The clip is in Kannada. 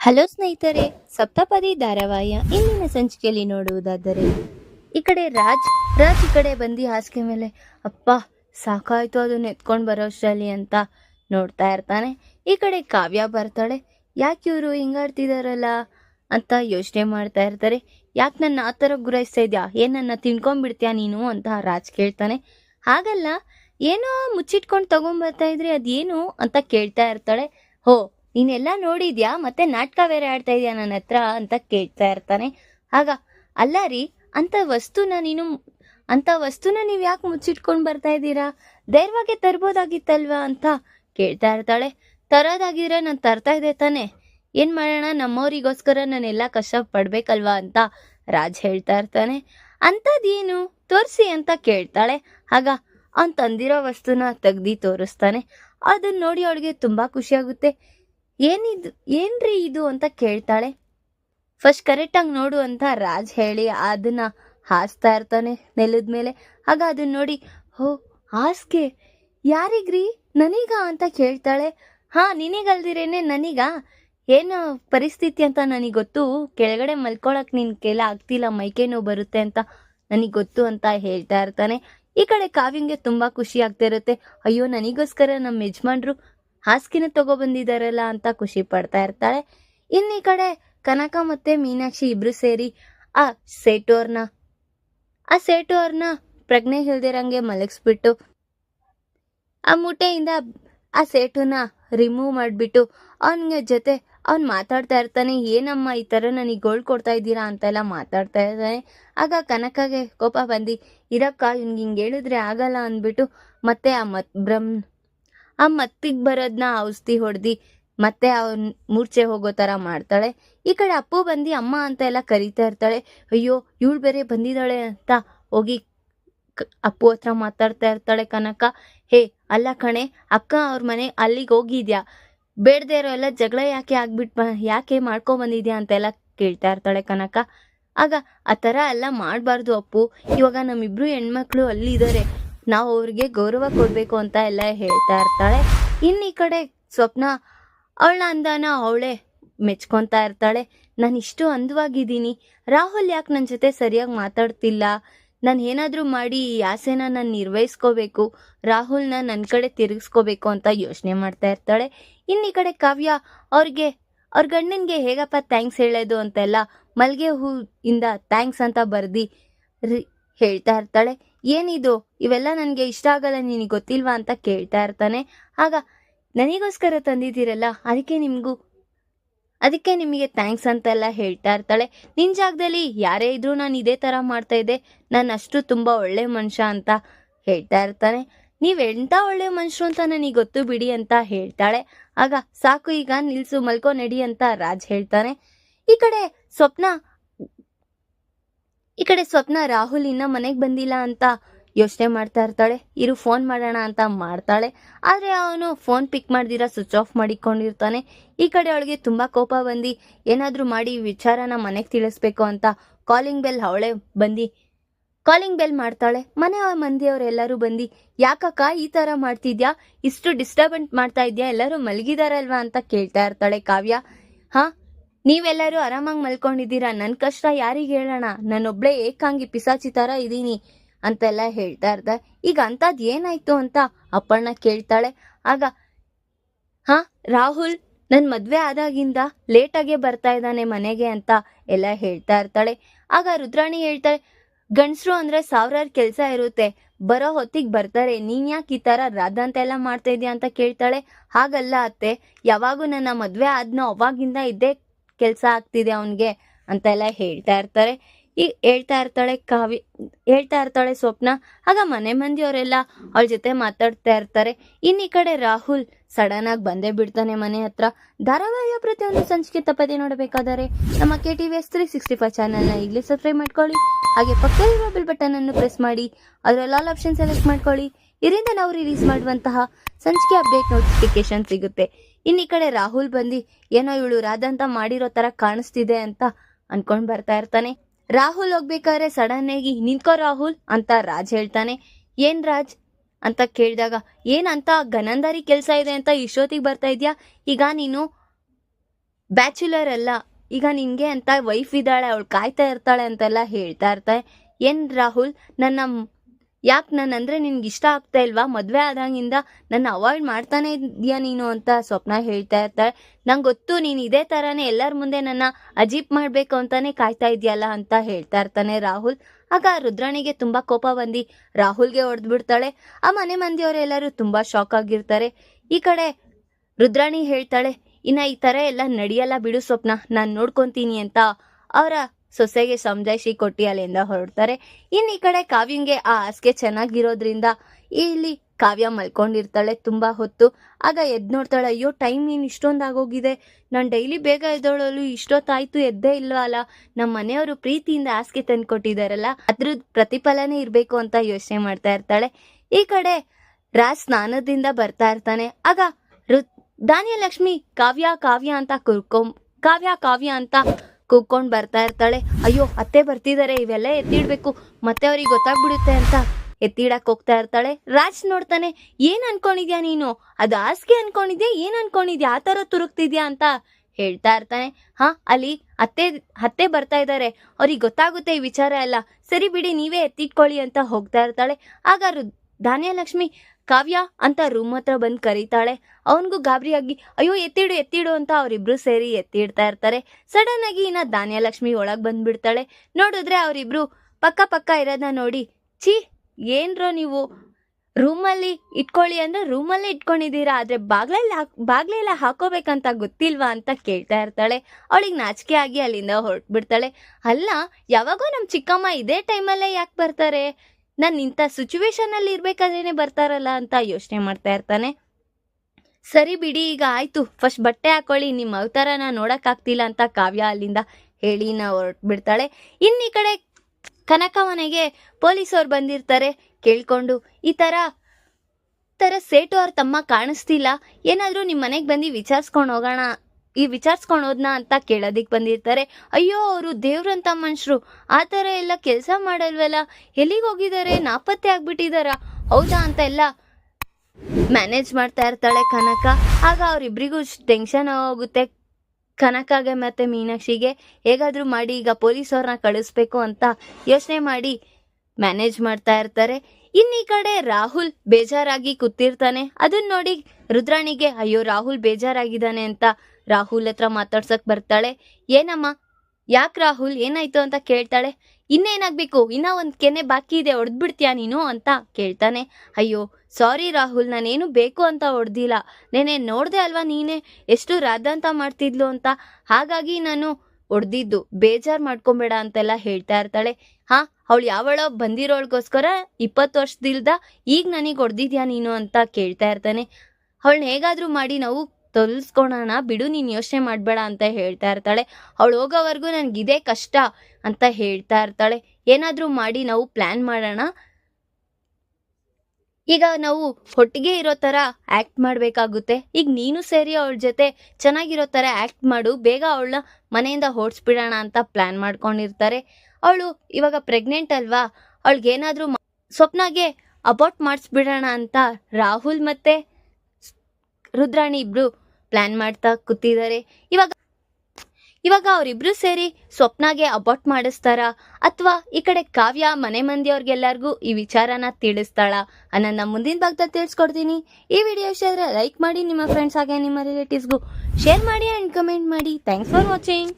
ಹಲೋ ಸ್ನೇಹಿತರೆ, ಸಪ್ತಪದಿ ಧಾರಾವಾಹಿಯ ಇಂದಿನ ಸಂಚಿಕೆಯಲ್ಲಿ ನೋಡುವುದಾದರೆ, ಈ ಕಡೆ ರಾಜ್ ರಾಜ್ ಈ ಕಡೆ ಬಂದು ಹಾಸಿಗೆ ಮೇಲೆ, ಅಪ್ಪ, ಸಾಕಾಯ್ತು ಅದನ್ನ ಎತ್ಕೊಂಡು ಬರೋಷ್ಟರಲ್ಲಿ ಅಂತ ನೋಡ್ತಾ ಇರ್ತಾನೆ. ಈ ಕಡೆ ಕಾವ್ಯ ಬರ್ತಾಳೆ. ಯಾಕೆ ಇವರು ಹಿಂಗಾಡ್ತಿದಾರಲ್ಲ ಅಂತ ಯೋಚನೆ ಮಾಡ್ತಾ ಇರ್ತಾರೆ. ಯಾಕೆ ನನ್ನ ಆ ಥರ ಗುರಾಯಿಸ್ತಾ ಇದೆಯಾ? ಏನು ನನ್ನ ತಿನ್ಕೊಂಡ್ಬಿಡ್ತೀಯಾ ನೀನು ಅಂತ ರಾಜ್ ಕೇಳ್ತಾನೆ. ಹಾಗಲ್ಲ, ಏನೋ ಮುಚ್ಚಿಟ್ಕೊಂಡು ತಗೊಂಡ್ಬರ್ತಾ ಇದ್ರೆ ಅದೇನು ಅಂತ ಕೇಳ್ತಾ ಇರ್ತಾಳೆ. ಹೋ ನೀನೆಲ್ಲ ನೋಡಿದ್ಯಾ? ಮತ್ತೆ ನಾಟಕ ಬೇರೆ ಆಡ್ತಾ ಇದ್ಯಾ ನನ್ನ ಹತ್ರ ಅಂತ ಕೇಳ್ತಾ ಇರ್ತಾನೆ. ಆಗ, ಅಲ್ಲ ರೀ, ಅಂತ ವಸ್ತುನ ನೀನು ಅಂತ ವಸ್ತುನ ನೀವು ಯಾಕೆ ಮುಚ್ಚಿಟ್ಕೊಂಡು ಬರ್ತಾ ಇದ್ದೀರಾ? ಧೈರ್ಯವಾಗಿ ತರ್ಬೋದಾಗಿತ್ತಲ್ವಾ? ಅಂತ ಕೇಳ್ತಾ ಇರ್ತಾಳೆ. ತರೋದಾಗಿದ್ರೆ ನಾನು ತರ್ತಾ ಇದ್ದೆ ತಾನೆ. ಏನು ಮಾಡೋಣ, ನಮ್ಮವರಿಗೋಸ್ಕರ ನಾನೆಲ್ಲ ಕಷ್ಟ ಪಡ್ಬೇಕಲ್ವಾ ಅಂತ ರಾಜ್ ಹೇಳ್ತಾ ಇರ್ತಾನೆ. ಅಂಥದ್ದೇನು ತೋರಿಸಿ ಅಂತ ಕೇಳ್ತಾಳೆ. ಆಗ, ಅವ್ನು ತಂದಿರೋ ವಸ್ತುನ ತೆಗ್ದು ತೋರಿಸ್ತಾನೆ. ಅದನ್ನ ನೋಡಿ ಅವಳಿಗೆ ತುಂಬ ಖುಷಿಯಾಗುತ್ತೆ. ಏನಿದು, ಏನ್ರಿ ಇದು ಅಂತ ಕೇಳ್ತಾಳೆ. ಫಸ್ಟ್ ಕರೆಕ್ಟಾಗಿ ನೋಡು ಅಂತ ರಾಜ್ ಹೇಳಿ ಅದನ್ನ ಹಾಸ್ತಾ ಇರ್ತಾನೆ ನೆಲದ ಮೇಲೆ. ಆಗ ಅದನ್ನ ನೋಡಿ, ಹೋ, ಹಾಸ್ಗೆ, ಯಾರಿಗ್ರಿ, ನನೀಗ ಅಂತ ಕೇಳ್ತಾಳೆ. ಹಾ, ನಿನಗಲ್ದಿರೇನೆ ನನೀಗ? ಏನು ಪರಿಸ್ಥಿತಿ ಅಂತ ನನಗೆ ಗೊತ್ತು. ಕೆಳಗಡೆ ಮಲ್ಕೊಳಕ್ ನಿನ್ ಕೆಲ ಆಗ್ತಿಲ್ಲ, ಮೈಕೈ ನೋವು ಬರುತ್ತೆ ಅಂತ ನನಗೆ ಗೊತ್ತು ಅಂತ ಹೇಳ್ತಾ ಇರ್ತಾನೆ. ಈ ಕಡೆ ಕಾವ್ಯಂಗೆ ತುಂಬಾ ಖುಷಿ ಆಗ್ತಾ ಇರುತ್ತೆ. ಅಯ್ಯೋ, ನನಗೋಸ್ಕರ ನಮ್ಮ ಯಜಮಾನ್ರು ಹಾಸಿಗೆನ ತಗೊಬಂದಿದಾರಲ್ಲ ಅಂತ ಖುಷಿ ಪಡ್ತಾ ಇರ್ತಾಳೆ. ಇನ್ನು ಈ ಕಡೆ ಕನಕ ಮತ್ತೆ ಮೀನಾಕ್ಷಿ ಇಬ್ರು ಸೇರಿ ಆ ಸೇಟು ಅವ್ರನ್ನ ಆ ಸೇಟು ಅವ್ರನ್ನ ಪ್ರಜ್ಞೆ ಇಲ್ದಿರಂಗೆ ಮಲಗಿಸ್ಬಿಟ್ಟು ಆ ಮೂಟೆಯಿಂದ ಆ ಸೇಟುನ ರಿಮೂವ್ ಮಾಡಿಬಿಟ್ಟು ಅವನಿಗೆ ಜೊತೆ ಅವ್ನು ಮಾತಾಡ್ತಾ ಇರ್ತಾನೆ, ಏನಮ್ಮ ಈ ಥರ ನನಗೆ ಗೋಲ್ಡ್ ಕೊಡ್ತಾ ಇದ್ದೀರಾ? ಅಂತೆಲ್ಲ ಮಾತಾಡ್ತಾ ಇರ್ತಾನೆ. ಆಗ ಕನಕಗೆ ಕೋಪ ಬಂದು, ಇರಕ್ಕ, ಇವ್ನಿಗೆ ಹಿಂಗೆ ಹೇಳಿದ್ರೆ ಆಗಲ್ಲ ಅಂದ್ಬಿಟ್ಟು ಮತ್ತೆ ಆ ಮತ್ ಬ್ರಹ್ಮ್ ಆ ಮತ್ತಿಗೆ ಬರೋದನ್ನ ಔಷಧಿ ಹೊಡೆದು ಮತ್ತೆ ಅವನ್ ಮೂರ್ಛೆ ಹೋಗೋ ಥರ ಮಾಡ್ತಾಳೆ. ಈ ಕಡೆ ಅಪ್ಪು ಬಂದು, ಅಮ್ಮ ಅಂತ ಎಲ್ಲ ಕರಿತಾ ಇರ್ತಾಳೆ. ಅಯ್ಯೋ, ಇವಳು ಬೇರೆ ಬಂದಿದ್ದಾಳೆ ಅಂತ ಹೋಗಿ ಅಪ್ಪು ಹತ್ರ ಮಾತಾಡ್ತಾ ಇರ್ತಾಳೆ ಕನಕ. ಹೇ, ಅಲ್ಲ ಕಣೆ, ಅಕ್ಕ ಅವ್ರ ಮನೆ ಅಲ್ಲಿಗೆ ಹೋಗಿದ್ಯಾ? ಬೇಡದೇ ಇರೋ ಎಲ್ಲ ಜಗಳ ಯಾಕೆ ಆಗ್ಬಿಟ್ ಯಾಕೆ ಮಾಡ್ಕೊಂಡ್ ಬಂದಿದ್ಯಾ ಅಂತೆಲ್ಲ ಕೇಳ್ತಾ ಇರ್ತಾಳೆ ಕನಕ. ಆಗ ಆ ಥರ ಎಲ್ಲ ಮಾಡಬಾರ್ದು ಅಪ್ಪು. ಇವಾಗ ನಮ್ಮಿಬ್ರು ಹೆಣ್ಮಕ್ಳು ಅಲ್ಲಿದ್ದಾರೆ ನಾವು ಅವ್ರಿಗೆ ಗೌರವ ಕೊಡಬೇಕು ಅಂತ ಎಲ್ಲ ಹೇಳ್ತಾ ಇರ್ತಾಳೆ. ಇನ್ನು ಈ ಕಡೆ ಸ್ವಪ್ನ ಅವಳ ಅಂದಾನ ಅವಳೇ ಮೆಚ್ಕೊತಾ ಇರ್ತಾಳೆ. ನಾನು ಇಷ್ಟು ಅಂದವಾಗಿದ್ದೀನಿ. ರಾಹುಲ್ ಯಾಕೆ ನನ್ನ ಜೊತೆ ಸರಿಯಾಗಿ ಮಾತಾಡ್ತಿಲ್ಲ? ನಾನು ಏನಾದರೂ ಮಾಡಿ ಈ ಆಸೆನ ನಾನು ನಿರ್ವಹಿಸ್ಕೋಬೇಕು. ರಾಹುಲ್ನ ನನ್ನ ಕಡೆ ತಿರುಗಿಸ್ಕೋಬೇಕು ಅಂತ ಯೋಚನೆ ಮಾಡ್ತಾ ಇರ್ತಾಳೆ. ಇನ್ನು ಈ ಕಡೆ ಕಾವ್ಯ ಅವ್ರಿಗೆ, ಅವ್ರ ಗಂಡನಿಗೆ ಹೇಗಪ್ಪ ಥ್ಯಾಂಕ್ಸ್ ಹೇಳೋದು ಅಂತೆಲ್ಲ ಮಲ್ಲಿಗೆ ಹೂ ಇಂದ ಥ್ಯಾಂಕ್ಸ್ ಅಂತ ಬರ್ದಿ ಹೇಳ್ತಾ ಇರ್ತಾಳೆ, ಏನಿದು? ಇವೆಲ್ಲ ನನಗೆ ಇಷ್ಟ ಆಗಲ್ಲ, ನಿನಗೆ ಗೊತ್ತಿಲ್ವಾ? ಅಂತ ಕೇಳ್ತಾ ಇರ್ತಾನೆ. ಆಗ, ನನಗೋಸ್ಕರ ತಂದಿದ್ದೀರಲ್ಲ, ಅದಕ್ಕೆ ನಿಮಗೂ, ಅದಕ್ಕೆ ನಿಮಗೆ ಥ್ಯಾಂಕ್ಸ್ ಅಂತೆಲ್ಲ ಹೇಳ್ತಾ ಇರ್ತಾಳೆ. ನಿನ್ನ ಜಾಗದಲ್ಲಿ ಯಾರೇ ಇದ್ರೂ ನಾನು ಇದೇ ಥರ ಮಾಡ್ತಾ ಇದ್ದೆ. ನಾನು ಅಷ್ಟು ತುಂಬ ಒಳ್ಳೆ ಮನುಷ್ಯ ಅಂತ ಹೇಳ್ತಾ ಇರ್ತಾನೆ. ನೀವು ಎಂಥ ಒಳ್ಳೆ ಮನುಷ್ಯರು ಅಂತ ನನಗೆ ಗೊತ್ತು ಬಿಡಿ ಅಂತ ಹೇಳ್ತಾಳೆ. ಆಗ, ಸಾಕು ಈಗ, ನಿಲ್ಸು, ಮಲ್ಕೋ, ನಡಿ ಅಂತ ರಾಜ್ ಹೇಳ್ತಾನೆ. ಈ ಕಡೆ ಸ್ವಪ್ನ ಈ ಕಡೆ ಸ್ವಪ್ನ ರಾಹುಲ್ ಇನ್ನ ಮನೆಗೆ ಬಂದಿಲ್ಲ ಅಂತ ಯೋಚನೆ ಮಾಡ್ತಾ ಇರ್ತಾಳೆ. ಇರು ಫೋನ್ ಮಾಡೋಣ ಅಂತ ಮಾಡ್ತಾಳೆ. ಆದರೆ ಅವನು ಫೋನ್ ಪಿಕ್ ಮಾಡ್ದಿರ ಸ್ವಿಚ್ ಆಫ್ ಮಾಡಿಕೊಂಡಿರ್ತಾನೆ. ಈ ಕಡೆ ಅವಳಿಗೆ ತುಂಬ ಕೋಪ ಬಂದು, ಏನಾದರೂ ಮಾಡಿ ವಿಚಾರನ ಮನೆಗೆ ತಿಳಿಸ್ಬೇಕು ಅಂತ ಕಾಲಿಂಗ್ ಬೆಲ್ ಅವಳೆ ಬಂದು. ಕಾಲಿಂಗ್ ಬೆಲ್ ಮಾಡ್ತಾಳೆ. ಮನೆ ಮಂದಿಯವರೆಲ್ಲರೂ ಬಂದು, ಯಾಕಕ್ಕ ಈ ಥರ ಮಾಡ್ತಿದ್ಯಾ? ಇಷ್ಟು ಡಿಸ್ಟರ್ಬೆಂಟ್ ಮಾಡ್ತಾ ಇದ್ಯಾ? ಎಲ್ಲರೂ ಮಲಗಿದಾರಲ್ವಾ? ಅಂತ ಕೇಳ್ತಾ ಇರ್ತಾಳೆ ಕಾವ್ಯ. ಹಾ ನೀವೆಲ್ಲರೂ ಆರಾಮಾಗಿ ಮಲ್ಕೊಂಡಿದ್ದೀರಾ? ನನ್ನ ಕಷ್ಟ ಯಾರಿಗೆ ಹೇಳೋಣ? ನಾನೊಬ್ಳೆ ಏಕಾಂಗಿ ಪಿಸಾಚಿ ಥರ ಇದ್ದೀನಿ ಅಂತೆಲ್ಲ ಹೇಳ್ತಾ ಇರ್ದ. ಈಗ ಅಂಥದ್ದು ಏನಾಯ್ತು ಅಂತ ಅಪ್ಪಣ್ಣ ಕೇಳ್ತಾಳೆ. ಆಗ, ಹಾ, ರಾಹುಲ್ ನನ್ನ ಮದುವೆ ಆದಾಗಿಂದ ಲೇಟಾಗೆ ಬರ್ತಾ ಇದ್ದಾನೆ ಮನೆಗೆ ಅಂತ ಎಲ್ಲ ಹೇಳ್ತಾ ಇರ್ತಾಳೆ. ಆಗ ರುದ್ರಾಣಿ ಹೇಳ್ತಾಳೆ, ಗಂಡಸ್ರು ಅಂದ್ರೆ ಸಾವಿರಾರು ಕೆಲಸ ಇರುತ್ತೆ. ಬರೋ ಹೊತ್ತಿಗೆ ಬರ್ತಾರೆ. ನೀನ್ ಯಾಕೆ ಈ ಥರ ರಾಧ ಅಂತೆಲ್ಲ ಮಾಡ್ತಾ ಇದೀಯ? ಅಂತ ಕೇಳ್ತಾಳೆ. ಹಾಗಲ್ಲ ಅತ್ತೆ. ಯಾವಾಗೂ ನನ್ನ ಮದುವೆ ಆದ್ನೋ ಅವಾಗಿಂದ ಇದ್ದೇ ಕೆಲಸ ಆಗ್ತಿದೆ ಅವನಿಗೆ ಅಂತೆಲ್ಲ ಹೇಳ್ತಾ ಇರ್ತಾರೆ. ಈ ಹೇಳ್ತಾ ಇರ್ತಾಳೆ ಕಾವ್ಯ, ಹೇಳ್ತಾ ಇರ್ತಾಳೆ ಸ್ವಪ್ನ, ಆಗ ಮನೆ ಮಂದಿಯವರೆಲ್ಲ ಅವಳ ಜೊತೆ ಮಾತಾಡ್ತಾ ಇರ್ತಾರೆ. ಇನ್ನು ಈ ಕಡೆ ರಾಹುಲ್ ಸಡನ್ ಆಗಿ ಬಂದೇ ಬಿಡ್ತಾನೆ ಮನೆ ಹತ್ರ. ಧಾರಾವಾಹಿಯ ಪ್ರತಿಯೊಂದು ಸಂಚಿಕೆ ತಪ್ಪದೆ ನೋಡಬೇಕಾದರೆ ನಮ್ಮ K T V S three sixty five ಚಾನಲ್ನ ಈಗಲೇ ಸಬ್ಸ್ಕ್ರೈಬ್ ಮಾಡ್ಕೊಳ್ಳಿ. ಹಾಗೆ ಪಕ್ಕದಲ್ಲಿರೋ ಬೆಲ್ ಬಟನ್ ಅನ್ನು ಪ್ರೆಸ್ ಮಾಡಿ. ಅದರಲ್ಲಿ ಆಲ್ ಆಪ್ಷನ್ ಸೆಲೆಕ್ಟ್ ಮಾಡ್ಕೊಳ್ಳಿ. ಇದರಿಂದ ನಾವು ರಿಲೀಸ್ ಮಾಡುವಂತಹ ಸಂಚಿಕೆ ಅಪ್ಡೇಟ್ ನೋಟಿಫಿಕೇಶನ್ ಸಿಗುತ್ತೆ. ಇನ್ನು ಈ ಕಡೆ ರಾಹುಲ್ ಬಂದು ಏನೋ ಇವಳು ರಾಧಂತ ಮಾಡಿರೋ ತರ ಕಾಣಿಸ್ತಿದೆ ಅಂತ ಅನ್ಕೊಂಡ್ ಬರ್ತಾ ಇರ್ತಾನೆ. ರಾಹುಲ್ ಹೋಗ್ಬೇಕಾದ್ರೆ ಸಡನ್ ಆಗಿ ನಿಂತ್ಕೋ ರಾಹುಲ್ ಅಂತ ರಾಜ್ ಹೇಳ್ತಾನೆ. ಏನ್ ರಾಜ್? ಅಂತ ಕೇಳಿದಾಗ ಏನಂತ ಗನಂದಾರಿ ಕೆಲಸ ಇದೆ ಅಂತ ಇಷ್ಟೊತ್ತಿಗೆ ಬರ್ತಾ ಇದ್ಯಾ? ಈಗ ನೀನು ಬ್ಯಾಚುಲರ್ ಅಲ್ಲ, ಈಗ ನಿನಗೆ ಅಂತ ವೈಫ್ ಇದ್ದಾಳೆ, ಅವಳು ಕಾಯ್ತಾ ಇರ್ತಾಳೆ ಅಂತೆಲ್ಲ ಹೇಳ್ತಾ ಇರ್ತಾಳೆ. ಏನ್ ರಾಹುಲ್? ನನ್ನ ಯಾಕೆ ನಾನು ಅಂದರೆ ನಿನ್ಗೆ ಇಷ್ಟ ಆಗ್ತಾ ಇಲ್ವಾ? ಮದುವೆ ಆದಾಗಿಂದ ನನ್ನ ಅವಾಯ್ಡ್ ಮಾಡ್ತಾನೆ ಇದೆಯಾ ನೀನು ಅಂತ ಸ್ವಪ್ನ ಹೇಳ್ತಾ ಇರ್ತಾಳೆ. ನಂಗೆ ಗೊತ್ತು ನೀನು ಇದೇ ಥರನೇ ಎಲ್ಲರ ಮುಂದೆ ನನ್ನ ಅಜೀಬ್ ಮಾಡಬೇಕು ಅಂತಾನೆ ಕಾಯ್ತಾ ಇದೆಯಲ್ಲ ಅಂತ ಹೇಳ್ತಾ ಇರ್ತಾನೆ ರಾಹುಲ್. ಆಗ ರುದ್ರಾಣಿಗೆ ತುಂಬ ಕೋಪ ಬಂದು. ರಾಹುಲ್ಗೆ ಹೊಡೆದು ಬಿಡ್ತಾಳೆ ಆ ಮನೆ ಮಂದಿಯವರೆಲ್ಲರೂ ತುಂಬ ಶಾಕ್ ಆಗಿರ್ತಾರೆ. ಈ ಕಡೆ ರುದ್ರಾಣಿ ಹೇಳ್ತಾಳೆ, ಇನ್ನು ಈ ಥರ ಎಲ್ಲ ನಡೆಯಲ್ಲ ಬಿಡು ಸ್ವಪ್ನ. ನಾನು ನೋಡ್ಕೊತೀನಿ ಅಂತ. ಅವರ ಸೊಸೆಗೆ ಸಮಜಾಯಿಸಿ ಕೊಟ್ಟಿ ಅಲ್ಲಿಂದ ಹೊರಡ್ತಾರೆ. ಇನ್ನು ಈ ಕಡೆ ಕಾವ್ಯಂಗೆ ಆ ಹಾಸಿಗೆ ಚೆನ್ನಾಗಿರೋದ್ರಿಂದ ಇಲ್ಲಿ ಕಾವ್ಯ ಮಲ್ಕೊಂಡಿರ್ತಾಳೆ ತುಂಬ ಹೊತ್ತು. ಆಗ ಎದ್ದು ನೋಡ್ತಾಳೆ, ಅಯ್ಯೋ, ಟೈಮ್ ಏನು ಇಷ್ಟೊಂದು ಆಗೋಗಿದೆ. ನಾನು ಡೈಲಿ ಬೇಗ ಎದ್ದೋಳಲು ಇಷ್ಟೊತ್ತಾಯ್ತು, ಎದ್ದೇ ಇಲ್ವಾ ಅಲ್ಲ ನಮ್ಮ ಮನೆಯವರು ಪ್ರೀತಿಯಿಂದ ಹಾಸಿಗೆ ತಂದು ಕೊಟ್ಟಿದ್ದಾರಲ್ಲ ಅದ್ರ ಪ್ರತಿಫಲನೇ ಇರಬೇಕು ಅಂತ ಯೋಚನೆ ಮಾಡ್ತಾ ಇರ್ತಾಳೆ. ಈ ಕಡೆ ರಾಜ್ ಸ್ನಾನದಿಂದ ಬರ್ತಾ ಇರ್ತಾನೆ. ಆಗ ರು ಧಾನ್ಯಲಕ್ಷ್ಮಿ ಕಾವ್ಯ ಕಾವ್ಯ ಅಂತ ಕುರ್ಕೊ, ಕಾವ್ಯ ಕಾವ್ಯ ಅಂತ ಕೂಗ್ಕೊಂಡ್ ಬರ್ತಾ ಇರ್ತಾಳೆ. ಅಯ್ಯೋ, ಅತ್ತೆ ಬರ್ತಿದ್ದಾರೆ ಇವೆಲ್ಲ ಎತ್ತಿಡ್ಬೇಕು. ಮತ್ತೆ ಅವ್ರಿಗೆ ಗೊತ್ತಾಗ್ಬಿಡುತ್ತೆ ಅಂತ ಎತ್ತಿಡಕ್ ಹೋಗ್ತಾ ಇರ್ತಾಳೆ. ರಾಜ್ ನೋಡ್ತಾನೆ, ಏನ್ ಅನ್ಕೊಂಡಿದ್ಯಾ ನೀನು? ಅದು ಹಾಸಿಗೆ ಅನ್ಕೊಂಡಿದ್ಯಾ? ಏನ್ ಅನ್ಕೊಂಡಿದ್ಯಾ? ಆ ಥರ ತುರುಕ್ತಿದ್ಯಾ? ಅಂತ ಹೇಳ್ತಾ ಇರ್ತಾನೆ. ಹಾ, ಅಲ್ಲಿ ಅತ್ತೆ ಅತ್ತೆ ಬರ್ತಾ ಇದ್ದಾರೆ ಅವ್ರಿಗೆ ಗೊತ್ತಾಗುತ್ತೆ ಈ ವಿಚಾರ ಎಲ್ಲ. ಸರಿ ಬಿಡಿ, ನೀವೇ ಎತ್ತಿಟ್ಕೊಳ್ಳಿ ಅಂತ ಹೋಗ್ತಾ ಇರ್ತಾಳೆ. ಆಗ ಧಾನ್ಯಲಕ್ಷ್ಮಿ ಕಾವ್ಯ ಅಂತ ರೂಮ್ ಹತ್ರ ಬಂದು ಕರೀತಾಳೆ. ಅವನಿಗೂ ಗಾಬರಿಯಾಗಿ ಅಯ್ಯೋ, ಎತ್ತಿಡು ಎತ್ತಿಡು ಅಂತ ಅವರಿಬ್ರು ಸೇರಿ ಎತ್ತಿಡ್ತಾ ಇರ್ತಾರೆ. ಸಡನ್ ಆಗಿ ಇನ್ನ ಧಾನ್ಯಲಕ್ಷ್ಮಿ ಒಳಗೆ ಬಂದ್ಬಿಡ್ತಾಳೆ. ನೋಡಿದ್ರೆ ಅವರಿಬ್ರು ಪಕ್ಕ ಪಕ್ಕ ಇರೋದನ್ನ ನೋಡಿ, ಛೀ, ಏನ್ರೋ ನೀವು ರೂಮಲ್ಲಿ ಇಟ್ಕೊಳ್ಳಿ ಅಂದ್ರೆ ರೂಮಲ್ಲೇ ಇಟ್ಕೊಂಡಿದ್ದೀರಾ, ಆದ್ರೆ ಬಾಗ್ಲಲ್ಲಿ ಹಾಕ್ ಬಾಗ್ಲೆಲ್ಲ ಹಾಕೋಬೇಕಂತ ಗೊತ್ತಿಲ್ವಾ ಅಂತ ಕೇಳ್ತಾ ಇರ್ತಾಳೆ. ಅವಳಿಗೆ ನಾಚಿಕೆ ಆಗಿ ಅಲ್ಲಿಂದ ಹೊರಟ್ಬಿಡ್ತಾಳೆ. ಅಲ್ಲ, ಯಾವಾಗೋ ನಮ್ಮ ಚಿಕ್ಕಮ್ಮ ಇದೇ ಟೈಮಲ್ಲೇ ಯಾಕೆ ಬರ್ತಾರೆ? ನಾನು ಇಂಥ ಸಿಚುವೇಶನಲ್ಲಿ ಇರಬೇಕಾದ್ರೇ ಬರ್ತಾರಲ್ಲ ಅಂತ ಯೋಚನೆ ಮಾಡ್ತಾ ಇರ್ತಾನೆ. ಸರಿ ಬಿಡಿ, ಈಗ ಆಯಿತು. ಫಸ್ಟ್ ಬಟ್ಟೆ ಹಾಕೊಳ್ಳಿ ನಿಮ್ಮ ಅವತಾರನ ನೋಡೋಕ್ಕಾಗ್ತಿಲ್ಲ ಅಂತ ಕಾವ್ಯ ಅಲ್ಲಿಂದ ಹೇಳಿ ನಾ ಹೊರಟ್ಬಿಡ್ತಾಳೆ. ಇನ್ನು ಈ ಕಡೆ ಕನಕ ಮನೆಗೆ ಪೊಲೀಸವ್ರು ಬಂದಿರ್ತಾರೆ. ಕೇಳ್ಕೊಂಡು, ಈ ತರ ಥರ ಸೇಟು ಅವ್ರ ತಮ್ಮ ಕಾಣಿಸ್ತಿಲ್ಲ. ಏನಾದರೂ ನಿಮ್ಮ ಮನೆಗೆ ಬಂದು ವಿಚಾರಿಸ್ಕೊಂಡು ಹೋಗೋಣ ಈ ವಿಚಾರಿಸ್ಕೊಳೋದ್ನ ಅಂತ ಕೇಳೋದಿಕ್ ಬಂದಿರ್ತಾರೆ. ಅಯ್ಯೋ, ಅವರು ದೇವ್ರಂತ ಮನುಷ್ಯರು ಆ ಥರ ಎಲ್ಲ ಕೆಲಸ ಮಾಡಲ್ವಲ್ಲ? ಎಲ್ಲಿಗೆ ಹೋಗಿದ್ದಾರೆ ನಾಪತ್ತೆ ಆಗ್ಬಿಟ್ಟಿದಾರ? ಹೌದಾ ಅಂತ ಎಲ್ಲ ಮ್ಯಾನೇಜ್ ಮಾಡ್ತಾ ಇರ್ತಾಳೆ ಕನಕ. ಆಗ ಅವರಿಬ್ರಿಗೂ ಟೆನ್ಷನ್ ಆಗುತ್ತೆ ಕನಕಾಗೆ ಮತ್ತೆ ಮೀನಾಕ್ಷಿಗೆ, ಹೇಗಾದರೂ ಮಾಡಿ ಈಗ ಪೊಲೀಸ್ ಅವ್ರನ್ನ ಕಳಿಸ್ಬೇಕು ಅಂತ ಯೋಚನೆ ಮಾಡಿ ಮ್ಯಾನೇಜ್ ಮಾಡ್ತಾ ಇರ್ತಾರೆ. ಇನ್ನು ಕಡೆ ರಾಹುಲ್ ಬೇಜಾರಾಗಿ ಕೂತಿರ್ತಾನೆ. ಅದನ್ನ ನೋಡಿ ರುದ್ರಾಣಿಗೆ, ಅಯ್ಯೋ, ರಾಹುಲ್ ಬೇಜಾರಾಗಿದ್ದಾನೆ ಅಂತ ರಾಹುಲ್ ಹತ್ರ ಮಾತಾಡ್ಸಕ್ ಬರ್ತಾಳೆ. ಏನಮ್ಮ? ಯಾಕೆ ರಾಹುಲ್? ಏನಾಯ್ತು ಅಂತ ಕೇಳ್ತಾಳೆ. ಇನ್ನೇನಾಗ್ಬೇಕು? ಇನ್ನ ಒಂದು ಕೆನೆ ಬಾಕಿ ಇದೆ ಹೊಡೆದ್ಬಿಡ್ತೀಯಾ ನೀನು ಅಂತ ಕೇಳ್ತಾನೆ. ಅಯ್ಯೋ, ಸಾರಿ ರಾಹುಲ್, ನಾನೇನು ಬೇಕು ಅಂತ ಹೊಡೆದಿಲ್ಲ ನೆನೆ ನೋಡ್ದೆ ಅಲ್ವಾ ನೀನೇ? ಎಷ್ಟು ರಾಧಾಂತ ಮಾಡ್ತಿದ್ಲು ಅಂತ. ಹಾಗಾಗಿ ನಾನು ಹೊಡೆದಿದ್ದು ಬೇಜಾರ್ ಮಾಡ್ಕೊಂಬೇಡ ಅಂತೆಲ್ಲ ಹೇಳ್ತಾ ಇರ್ತಾಳೆ. ಹಾ, ಅವಳು ಯಾವಳೋ ಬಂದಿರೋಳ್ಗೋಸ್ಕರ ಇಪ್ಪತ್ತು ವರ್ಷದಿಲ್ದ ಈಗ ನನಗೆ ಹೊಡೆದಿದ್ಯಾ ನೀನು ಅಂತ ಕೇಳ್ತಾ ಇರ್ತಾನೆ. ಅವಳನ್ನ ಹೇಗಾದರೂ ಮಾಡಿ ನಾವು ತೊಲಸ್ಕೊಳೋಣ ಬಿಡು, ನೀನು ಯೋಚನೆ ಮಾಡಬೇಡ ಅಂತ ಹೇಳ್ತಾ ಇರ್ತಾಳೆ. ಅವಳು ಹೋಗೋವರೆಗೂ ಇದೇ ಕಷ್ಟ ಅಂತ ಹೇಳ್ತಾ ಇರ್ತಾಳೆ. ಏನಾದರೂ ಮಾಡಿ ನಾವು ಪ್ಲ್ಯಾನ್ ಮಾಡೋಣ. ಈಗ ನಾವು ಒಟ್ಟಿಗೆ ಇರೋ ಥರ ಆ್ಯಕ್ಟ್ ಮಾಡಬೇಕಾಗುತ್ತೆ. ಈಗ ನೀನು ಸೇರಿ ಅವಳ ಜೊತೆ ಚೆನ್ನಾಗಿರೋ ಥರ ಆ್ಯಕ್ಟ್ ಮಾಡು. ಬೇಗ ಅವಳನ್ನ ಮನೆಯಿಂದ ಓಡಿಸ್ಬಿಡೋಣ ಅಂತ ಪ್ಲ್ಯಾನ್ ಮಾಡ್ಕೊಂಡಿರ್ತಾರೆ. ಅವಳು ಇವಾಗ ಪ್ರೆಗ್ನೆಂಟ್ ಅಲ್ವಾ? ಅವಳಿಗೇನಾದರೂ ಸ್ವಪ್ನಾಗೆ ಅಬಾಟ್ ಮಾಡಿಸ್ಬಿಡೋಣ ಅಂತ ರಾಹುಲ್ ಮತ್ತೆ ರುದ್ರಾಣಿ ಇಬ್ರು ಪ್ಲಾನ್ ಮಾಡ್ತಾ ಕೂತಿದ್ದಾರೆ. ಇವಾಗ ಇವಾಗ ಅವರಿಬ್ರು ಸೇರಿ ಸ್ವಪ್ನಾಗೆ ಅಬಾಟ್ ಮಾಡಿಸ್ತಾರ? ಅಥವಾ ಈ ಕಡೆ ಕಾವ್ಯ ಮನೆ ಮಂದಿಯವ್ರಿಗೆಲ್ಲರಿಗೂ ಈ ವಿಚಾರನ ತಿಳಿಸ್ತಾಳ? ನಾ ಮುಂದಿನ ಭಾಗದಲ್ಲಿ ತಿಳಿಸ್ಕೊಡ್ತೀನಿ. ಈ ವಿಡಿಯೋ ಇಷ್ಟ ಆದರೆ ಲೈಕ್ ಮಾಡಿ, ನಿಮ್ಮ ಫ್ರೆಂಡ್ಸ್ ಹಾಗೆ ನಿಮ್ಮ ರಿಲೇಟಿವ್ಸ್ಗೂ ಶೇರ್ ಮಾಡಿ ಆ್ಯಂಡ್ ಕಮೆಂಟ್ ಮಾಡಿ. Thanks for watching